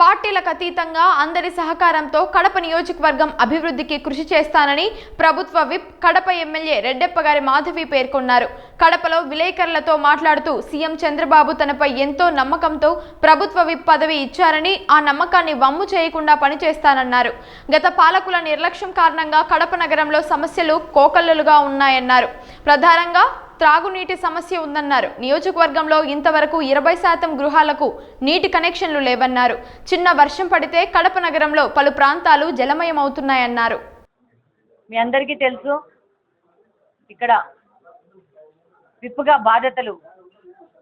పార్టీలకు అతీతంగా అందరి సహకారంతో కడప నియోజకవర్గం అభివృద్ధికి కృషి చేస్తానని ప్రభుత్వ విప్ కడప ఎమ్మెల్యే రెడ్డెప్పగారి మాధవి పేర్కొన్నారు. కడపలో విలేకరులతో మాట్లాడుతూ సీఎం చంద్రబాబు తనపై ఎంతో నమ్మకంతో ప్రభుత్వ విప్ పదవి ఇచ్చారని ఆ నమ్మకాన్ని వమ్ము చేయకుండా పనిచేస్తానన్నారు. గత పాలకుల నిర్లక్ష్యం కారణంగా కడప నగరంలో సమస్యలు కోకల్లలుగా ఉన్నాయన్నారు. ప్రధానంగా త్రాగునీటి సమస్య ఉందన్నారు. నియోజకవర్గంలో ఇంతవరకు ఇరవై శాతం గృహాలకు నీటి కనెక్షన్లు లేవన్నారు. చిన్న వర్షం పడితే కడప నగరంలో పలు ప్రాంతాలు జలమయమవుతున్నాయన్నారు. మీ అందరికీ తెలుసు ఇక్కడ విప్పుగా బాధ్యతలు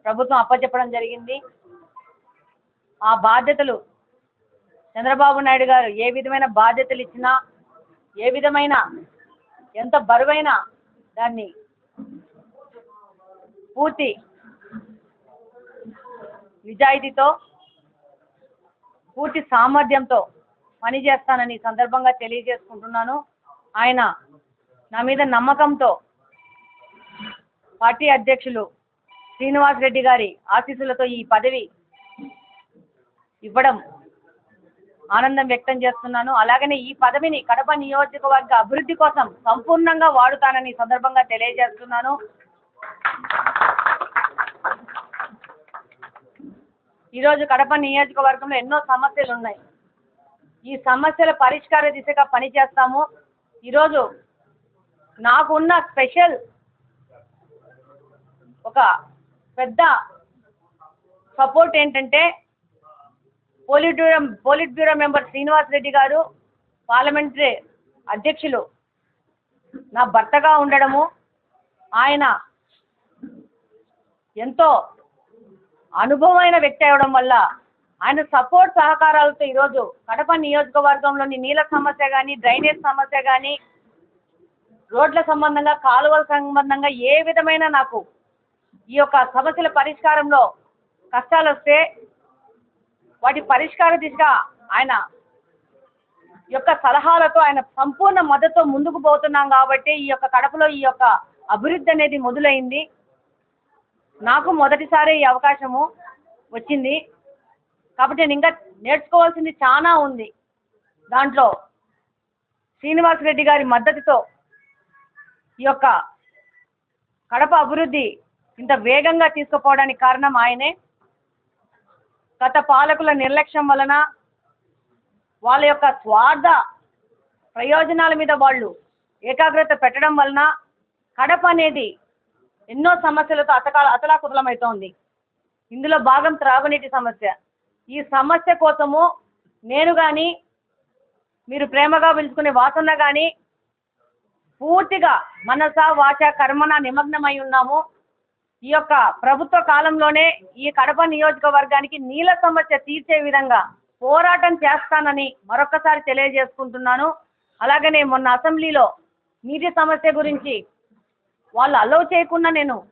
ప్రభుత్వం అప్పచెప్పడం జరిగింది. ఆ బాధ్యతలు చంద్రబాబు నాయుడు గారు ఏ విధమైన బాధ్యతలు ఇచ్చినా ఏ విధమైన ఎంత బరువైన దాన్ని పూర్తి. నిజాయితీతో పూర్తి సామర్థ్యంతో పనిచేస్తానని సందర్భంగా తెలియజేసుకుంటున్నాను. ఆయన నా మీద నమ్మకంతో పార్టీ అధ్యక్షులు శ్రీనివాస్ రెడ్డి గారి ఆశీస్సులతో ఈ పదవి ఇవ్వడం ఆనందం వ్యక్తం చేస్తున్నాను. అలాగనే ఈ పదవిని కడప నియోజకవర్గ అభివృద్ధి కోసం సంపూర్ణంగా వాడుతానని సందర్భంగా తెలియజేస్తున్నాను. ఈరోజు కడప నియోజకవర్గంలో ఎన్నో సమస్యలు ఉన్నాయి. ఈ సమస్యల పరిష్కార దిశగా పనిచేస్తాము. ఈరోజు నాకున్న స్పెషల్ ఒక పెద్ద సపోర్ట్ ఏంటంటే politburo politburo member Srinivas Reddy గారు పార్లమెంటరీ అధ్యక్షులు నా భర్తగా ఉండడము. ఆయన ఎంతో అనుభవమైన వ్యక్తి అవడం వల్ల ఆయన సపోర్ట్ సహకారాలతో ఈరోజు కడప నియోజకవర్గంలోని నీళ్ళ సమస్య కానీ డ్రైనేజ్ సమస్య కానీ రోడ్ల సంబంధంగా కాలువల సంబంధంగా ఏ విధమైన నాకు ఈ యొక్క సమస్యల పరిష్కారంలో కష్టాలు వస్తే వాటి పరిష్కార దిశగా ఆయన యొక్క సలహాలతో ఆయన సంపూర్ణ మద్దతుతో ముందుకు పోతున్నాం కాబట్టి ఈ యొక్క కడపలో ఈ యొక్క అభివృద్ధి అనేది మొదలైంది. నాకు మొదటిసారి ఈ అవకాశము వచ్చింది. కాబట్టి నేను ఇంకా నేర్చుకోవాల్సింది చాలా ఉంది. దాంట్లో శ్రీనివాస్ రెడ్డి గారి మద్దతుతో ఈ యొక్క కడప అభివృద్ధి ఇంత వేగంగా తీసుకుపోవడానికి కారణం ఆయనే. గత పాలకుల నిర్లక్ష్యం వలన వాళ్ళ యొక్క స్వార్థ ప్రయోజనాల మీద వాళ్ళు ఏకాగ్రత పెట్టడం వలన కడప అనేది ఎన్నో సమస్యలతో అతకాల అతలాకుతలమవుతోంది ఇందులో భాగం త్రాగునీటి సమస్య. ఈ సమస్య కోసము నేను కానీ మీరు ప్రేమగా పిలుచుకునే వాసన కానీ పూర్తిగా మనస వాచ కర్మన నిమగ్నమై ఉన్నాము. ఈ యొక్క ప్రభుత్వ కాలంలోనే ఈ కడప నియోజకవర్గానికి నీళ్ళ సమస్య తీర్చే విధంగా పోరాటం చేస్తానని మరొకసారి తెలియజేసుకుంటున్నాను. అలాగనే మొన్న అసెంబ్లీలో నీటి సమస్య గురించి వాళ్ళు అలౌ చేయకుండా నేను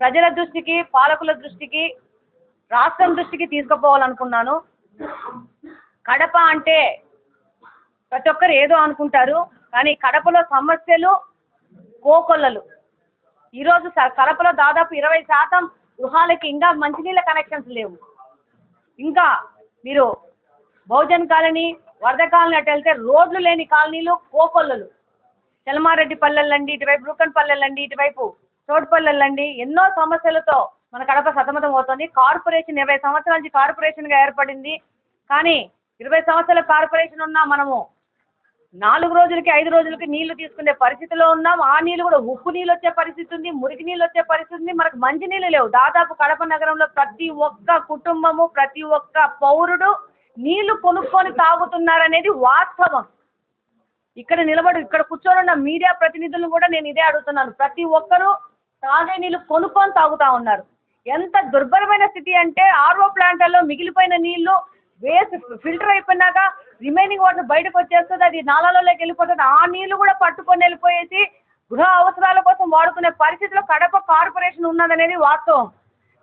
ప్రజల దృష్టికి పాలకుల దృష్టికి రాష్ట్రం దృష్టికి తీసుకుపోవాలనుకున్నాను. కడప అంటే ప్రతి ఒక్కరు ఏదో అనుకుంటారు కానీ కడపలో సమస్యలు కోకొల్లలు. ఈరోజు స- కడపలో దాదాపు ఇరవై శాతం గృహాలకి ఇంకా మంచినీళ్ళ కనెక్షన్స్ లేవు. ఇంకా మీరు బహుజన్ కాలనీ వరద కాలనీ అటు వెళ్తే రోడ్లు లేని కాలనీలు కోకొల్లలు. చెలమారెడ్డి పల్లెలండి ఇటువైపు రూకన్ పల్లెలండి ఇటువైపు చోటుపల్లెలండి ఎన్నో సమస్యలతో మన కడప సతమతం అవుతుంది. కార్పొరేషన్ ఇరవై సంవత్సరాల నుంచి కార్పొరేషన్గా ఏర్పడింది. కానీ ఇరవై సంవత్సరాల కార్పొరేషన్ ఉన్నా మనము నాలుగు రోజులకి ఐదు రోజులకి నీళ్ళు తీసుకునే పరిస్థితిలో ఉన్నాం. ఆ నీళ్ళు కూడా ఉప్పు నీళ్ళు వచ్చే పరిస్థితి ఉంది మురికి నీళ్ళు వచ్చే పరిస్థితి ఉంది. మనకు మంచి నీళ్ళు లేవు. దాదాపు కడప నగరంలో ప్రతి ఒక్క కుటుంబము ప్రతి ఒక్క పౌరుడు నీళ్ళు కొనుక్కొని తాగుతున్నారనేది వాస్తవం. ఇక్కడ నిలబడి ఇక్కడ కూర్చొని మీడియా ప్రతినిధులను కూడా నేను ఇదే అడుగుతున్నాను. ప్రతి ఒక్కరూ తాగే నీళ్ళు కొనుక్కొని తాగుతా ఉన్నారు. ఎంత దుర్భరమైన స్థితి అంటే ఆర్ఓ ప్లాంట్లలో మిగిలిపోయిన నీళ్ళు వేస్ట్ ఫిల్టర్ అయిపోయినాక రిమైనింగ్ వాటర్ బయటకు వచ్చేస్తుంది అది నాలలోకి వెళ్ళిపోతుంది. ఆ నీళ్ళు కూడా పట్టుకొని వెళ్ళిపోయేసి గృహ అవసరాల కోసం వాడుకునే పరిస్థితిలో కడప కార్పొరేషన్ ఉన్నదనేది వాస్తవం.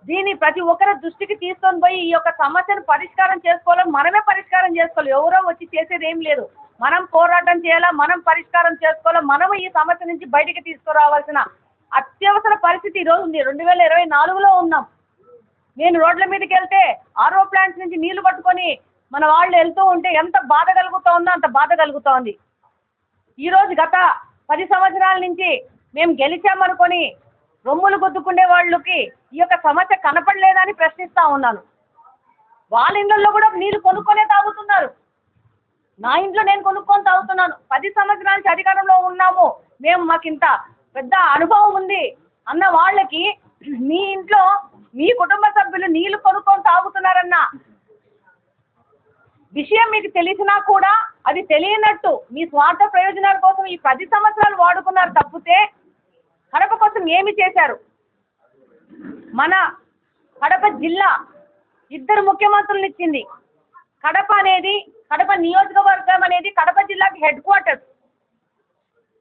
దీన్ని ప్రతి ఒక్కరి దృష్టికి తీసుకొని పోయి ఈ యొక్క సమస్యను పరిష్కారం చేసుకోవాలని మనమే పరిష్కారం చేసుకోవాలి. ఎవరో వచ్చి చేసేది ఏం లేదు. మనం పోరాటం చేయాలా? మనం పరిష్కారం చేసుకోవాలా? మనం ఈ సమస్య నుంచి బయటికి తీసుకురావాల్సిన అత్యవసర పరిస్థితి ఈరోజు ఉంది. రెండు వేల ఇరవై నాలుగులో ఉన్నాం. నేను రోడ్ల మీదకి వెళ్తే ఆర్ఓ ప్లాంట్స్ నుంచి నీళ్ళు పట్టుకొని మన వాళ్ళు వెళ్తూ ఉంటే ఎంత బాధ కలుగుతోందో అంత బాధ కలుగుతోంది ఈరోజు గత పది సంవత్సరాల నుంచి మేము గెలిచామనుకొని రొమ్ములు గుద్దుకునే వాళ్ళకి ఈ యొక్క సమస్య కనపడలేదని ప్రశ్నిస్తా ఉన్నాను. వాళ్ళ ఇళ్ళల్లో కూడా నీళ్ళు కొనుక్కొనే తాగుతున్నారు. నా ఇంట్లో నేను కొనుక్కొని తాగుతున్నాను. పది సంవత్సరాల నుంచి అధికారంలో ఉన్నాము. మేము మాకు ఇంత పెద్ద అనుభవం ఉంది అన్న వాళ్ళకి మీ ఇంట్లో మీ కుటుంబ సభ్యులు నీళ్ళు కొనుక్కొని తాగుతున్నారన్న విషయం మీకు తెలిసినా కూడా అది తెలియనట్టు మీ స్వార్థ ప్రయోజనాల కోసం ఈ పది సంవత్సరాలు వాడుకున్నారు తప్పితే కడప కోసం ఏమి చేశారు? మన కడప జిల్లా ఇద్దరు ముఖ్యమంత్రులు ఇచ్చింది. కడప అనేది కడప నియోజకవర్గం అనేది కడప జిల్లాకి హెడ్ క్వార్టర్స్.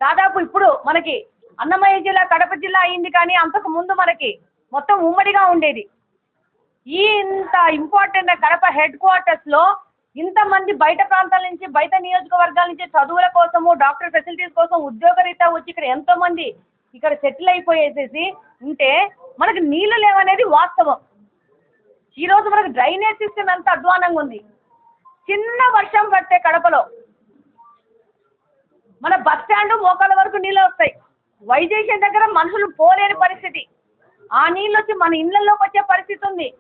దాదాపు ఇప్పుడు మనకి అన్నమయ్య జిల్లా కడప జిల్లా అయింది కానీ అంతకు ముందు మనకి మొత్తం ఉమ్మడిగా ఉండేది. ఈ ఇంత ఇంపార్టెంట్ కడప హెడ్ క్వార్టర్స్లో ఇంతమంది బయట ప్రాంతాల నుంచి బయట నియోజకవర్గాల నుంచి చదువుల కోసము డాక్టర్ ఫెసిలిటీస్ కోసం ఉద్యోగరీత్యా వచ్చి ఇక్కడ ఎంతోమంది ఇక్కడ సెటిల్ అయిపోయేసేసి ఉంటే మనకు నీళ్ళు లేవనేది వాస్తవం. ఈరోజు మనకు డ్రైనేజ్ సిస్టమ్ ఎంత అధ్వానంగా ఉంది. చిన్న వర్షం పడితే కడపలో. మన బస్ స్టాండ్ మోకాల వరకు నీళ్ళు వస్తాయి. వైజేషన్ దగ్గర మనుషులు పోలేని పరిస్థితి. ఆ నీళ్ళు వచ్చి మన ఇళ్ళల్లోకి వచ్చే పరిస్థితి ఉంది.